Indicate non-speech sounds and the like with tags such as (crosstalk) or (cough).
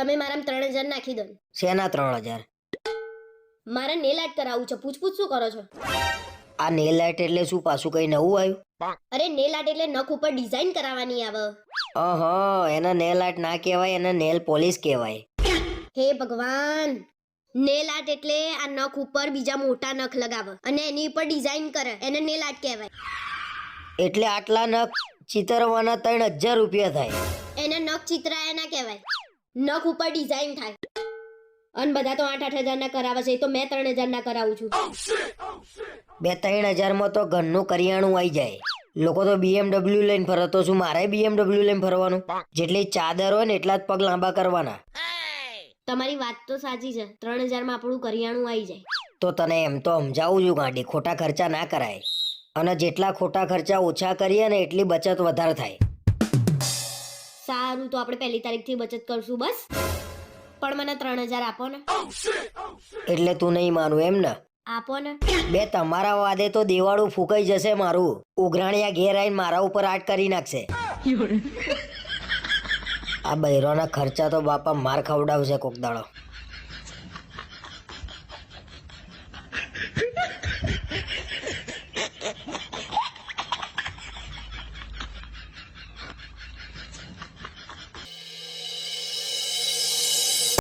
તમે મારા ત્રણ હજાર નાખી દો શેના ત્રણ હજાર? મારે નેલ આર્ટ કરાવવું છે. પૂછપૂછ શું કરો છો? આ નેલ આર્ટ એટલે શું? પાછું કઈ નવું આવ્યું? અરે નેલ આર્ટ એટલે નખ ઉપર ડિઝાઇન કરાવવાની આવે. અહ એને નેલ આર્ટ ના કહેવાય એને નેલ પોલિશ કહેવાય. હે ભગવાન! નેલ આર્ટ એટલે આ નખ ઉપર બીજા મોટા નખ લગાવે અને એની ઉપર ડિઝાઇન કરે. એને નેલ આર્ટ કહેવાય. એટલે આટલા નખ ચિતરવાના ત્રણ હજાર રૂપિયા થાય. એને નખ ચિતરાયા ના કહેવાય. નખ ઉપર ડિઝાઇન થાય. અને બધા તો આઠ આઠ હજાર ના કરાવે છે એ તો મેં ત્રણ હજાર ના કરાવું છું. બે ત્રણ હજારમાં તો ઘરનું કરિયાણું આવી જાય. લોકો તો બીએમડબલ્યુ લઈને ફરતો છું મારે બીએમડબલ્યુ લઈને ફરવાનું. જેટલી ચાદર હોય ને એટલા જ પગ લાંબા કરવાના. તમારી વાત તો સાચી છે ત્રણ હજારમાં આપણું કરિયાણું આવી જાય. તો તને એમ તો સમજાવું છું ગાંડી ખોટા ખર્ચા ના કરાય. અને જેટલા ખોટા ખર્ચા ઓછા કરીએ ને એટલી બચત વધારે થાય. સારું તો આપણે પહેલી તારીખથી બચત કરશું બસ. પણ મને ત્રણ હજાર આપો ને. એટલે તું નહીં માનું એમ ને? આપો ને. બે તમારા વાદે તો દેવાળું ફૂંકાઈ જશે મારું. ઉઘરાણિયા ઘેર આવીને મારા ઉપર આટ કરી નાખશે. (laughs) આ બૈરોના ખર્ચા તો બાપા માર ખવડાવશે કોક દાડો.